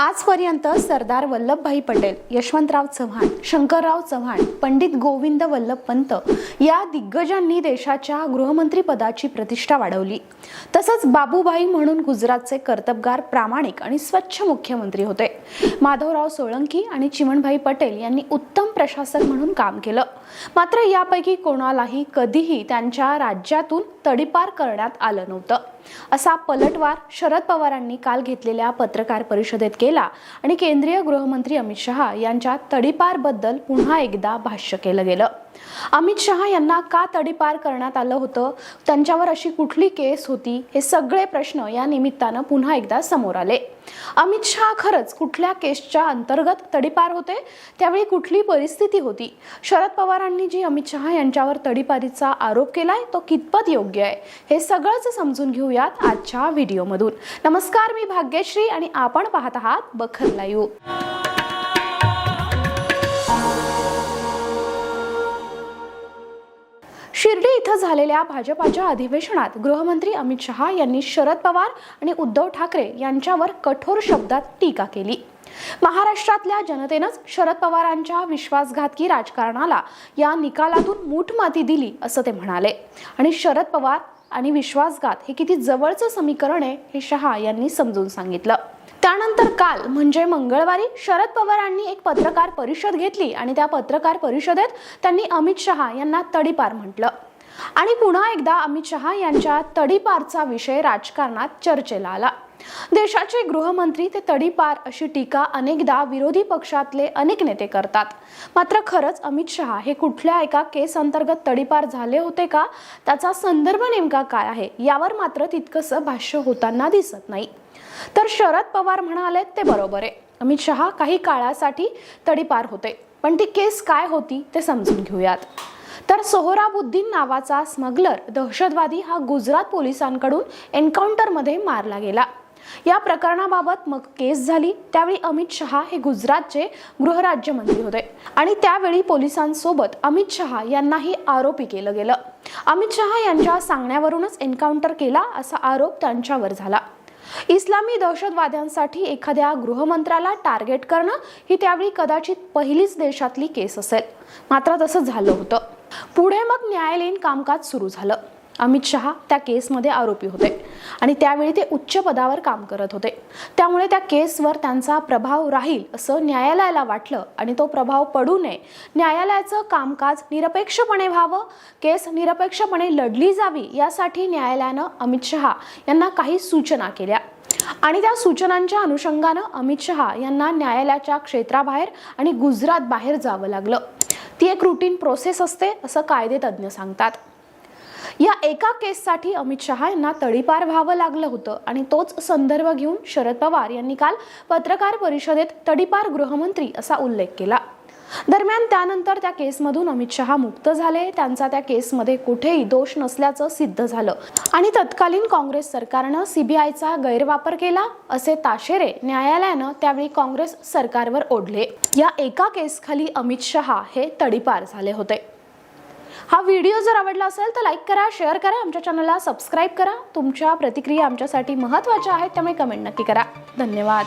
आजपर्यंत सरदार वल्लभभाई पटेल यशवंतराव चव्हाण शंकरराव चव्हाण पंडित गोविंद वल्लभ पंत या दिग्गजांनी देशाच्या गृहमंत्री पदाची प्रतिष्ठा वाढवली. तसंच बाबूभाई म्हणून गुजरातचे कर्तबगार प्रामाणिक आणि स्वच्छ मुख्यमंत्री होते. माधवराव सोळंकी आणि चिमणभाई पटेल यांनी उत्तम प्रशासक म्हणून काम केलं. मात्र यापैकी कोणालाही कधीही त्यांच्या राज्यातून तडीपार करण्यात आलं नव्हतं. असा पलटवार शरद पवारांनी काल घेतलेल्या पत्रकार परिषदेत केला आणि केंद्रीय गृहमंत्री अमित शहा यांच्या तडीपारबद्दल पुन्हा एकदा भाष्य केलं गेलं. अमित शहा यांना का तडीपार करण्यात आलं होतं? त्यांच्यावर अशी कुठली केस होती? हे सगळे प्रश्न या निमित्तानं पुन्हा एकदा समोर आले. अमित शहा खरंच कुठल्या केसच्या अंतर्गत तडीपार होते? त्यावेळी कुठली परिस्थिती होती? शरद पवारांनी जी अमित शहा यांच्यावर तडीपारीचा आरोप केलाय तो कितपत योग्य आहे? हे सगळंच समजून घेऊयात आजच्या व्हिडिओमधून. नमस्कार मी भाग्यश्री आणि आपण पाहत आहात बखर लाईव्ह. दिल्ली इथं झालेल्या भाजपाच्या अधिवेशनात गृहमंत्री अमित शहा यांनी शरद पवार आणि उद्धव ठाकरे यांच्यावर कठोर शब्दात टीका केली. महाराष्ट्रातल्या जनतेनंच शरद पवारांच्या विश्वासघातकी राजकारणाला या निकालातून मूठमाती दिली असं ते म्हणाले. आणि शरद पवार आणि विश्वासघात हे किती जवळचं समीकरण आहे हे शहा यांनी समजून सांगितलं. त्यानंतर काल म्हणजे मंगळवारी शरद पवारांनी एक पत्रकार परिषद घेतली आणि त्या पत्रकार परिषदेत त्यांनी अमित शहा यांना तडीपार म्हटलं. आणि पुन्हा एकदा अमित शहा यांच्या तडीपारचा विषय राजकारणात चर्चेला आला. देशाचे गृहमंत्री ते तडीपार अशी टीका अनेकदा विरोधी पक्षातले अनेक नेते करतात. मात्र खरंच अमित शहा हे कुठल्या एका केस अंतर्गत तडीपार झाले होते का? त्याचा संदर्भ नेमका काय आहे? यावर मात्र तितकंसं भाष्य होताना दिसत नाही. तर शरद पवार म्हणाले ते बरोबर आहे. अमित शहा काही काळासाठी तडीपार होते. पण ती केस काय होती ते समजून घेऊयात. तर सोहराबुद्दीन नावाचा स्मगलर दहशतवादी हा गुजरात पोलिसांकडून एन्काउंटरमध्ये मारला गेला. या प्रकरणाबाबत मग केस झाली. त्यावेळी अमित शहा हे गुजरातचे गृहराज्यमंत्री होते. आणि त्यावेळी पोलिसांसोबत अमित शहा यांनाही आरोपी केलं गेलं. अमित शहा यांच्या सांगण्यावरूनच एन्काउंटर केला असा आरोप त्यांच्यावर झाला. इस्लामी दहशतवाद्यांसाठी एखाद्या गृहमंत्र्याला टार्गेट करणं ही त्यावेळी कदाचित पहिलीच देशातली केस असेल. मात्र तसं झालं होतं. पुढे मग न्यायालयीन कामकाज सुरू झालं. अमित शहा त्या केसमध्ये आरोपी होते आणि त्यावेळी ते उच्च पदावर काम करत होते. त्यामुळे त्या केसवर त्यांचा प्रभाव राहील असं न्यायालयाला वाटलं आणि तो प्रभाव पडू नये. न्यायालयाचं कामकाज निरपेक्षपणे व्हावं केस निरपेक्षपणे लढली जावी यासाठी न्यायालयानं अमित शहा यांना काही सूचना केल्या. आणि त्या सूचनांच्या अनुषंगानं अमित शहा यांना न्यायालयाच्या क्षेत्राबाहेर आणि गुजरात बाहेर जावं लागलं. ती एक रुटीन प्रोसेस असते असं कायदे तज्ज्ञ सांगतात. या एका केससाठी अमित शहा यांना तडीपार व्हावं लागलं होतं आणि तोच संदर्भ घेऊन शरद पवार यांनी काल पत्रकार परिषदेत तडीपार गृहमंत्री असा उल्लेख केला. दरम्यान त्यानंतर त्या केसमधून अमित शहा मुक्त झाले. त्यांचा त्या केसमध्ये कुठेही दोष नसल्याचं सिद्ध झालं. आणि तत्कालीन काँग्रेस सरकारनं सीबीआयचा गैरवापर केला असे ताशेरे न्यायालयानं त्यावेळी काँग्रेस सरकारवर ओढले. या एका केसखाली अमित शहा हे तडीपार झाले होते. हा व्हिडिओ जर आवडला असेल तर लाईक करा शेअर करा आमच्या चॅनलला सबस्क्राईब करा. तुमच्या प्रतिक्रिया आमच्यासाठी महत्त्वाच्या आहेत त्यामुळे कमेंट नक्की करा. धन्यवाद.